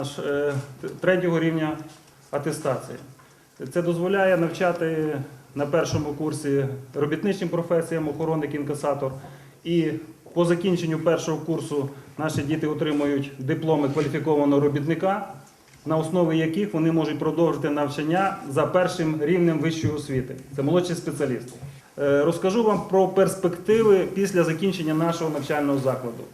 Е, третього рівня атестації. Це дозволяє навчати на першому курсі робітничим професіям охоронник інкасатор. І по закінченню першого курсу наші діти отримують дипломи кваліфікованого робітника, на основі яких вони можуть продовжити навчання за першим рівнем вищої освіти. Це молодший спеціаліст. Е, Розкажу вам про перспективи після закінчення нашого навчального закладу.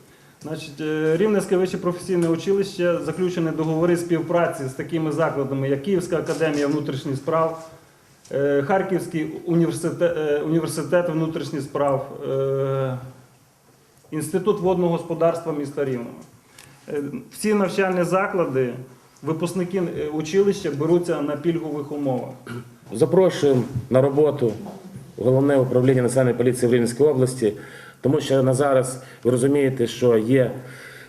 Е, Рівненське вище професійне училище заключені договори співпраці з такими закладами, як Київська академія внутрішніх справ, е, Харківський університет, е, університет внутрішніх справ, Інститут водного господарства міста Рівного. Всі навчальні заклади, випускники училища беруться на пільгових умовах. Запрошуємо на роботу головне управління Національної поліції в Рівненській області, тому що на зараз ви розумієте, що є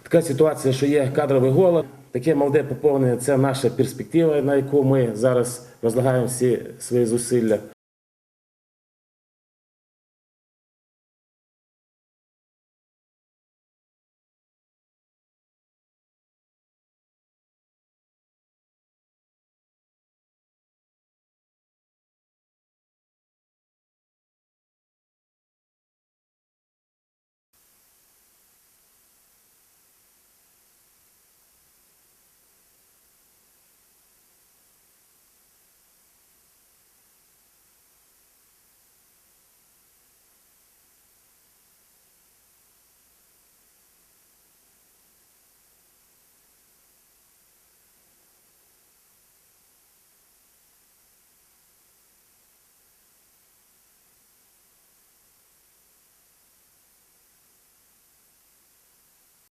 така ситуація, що є кадровий голод. Таке молоде поповнення це наша перспектива, на яку ми зараз розлагаємо всі свої зусилля.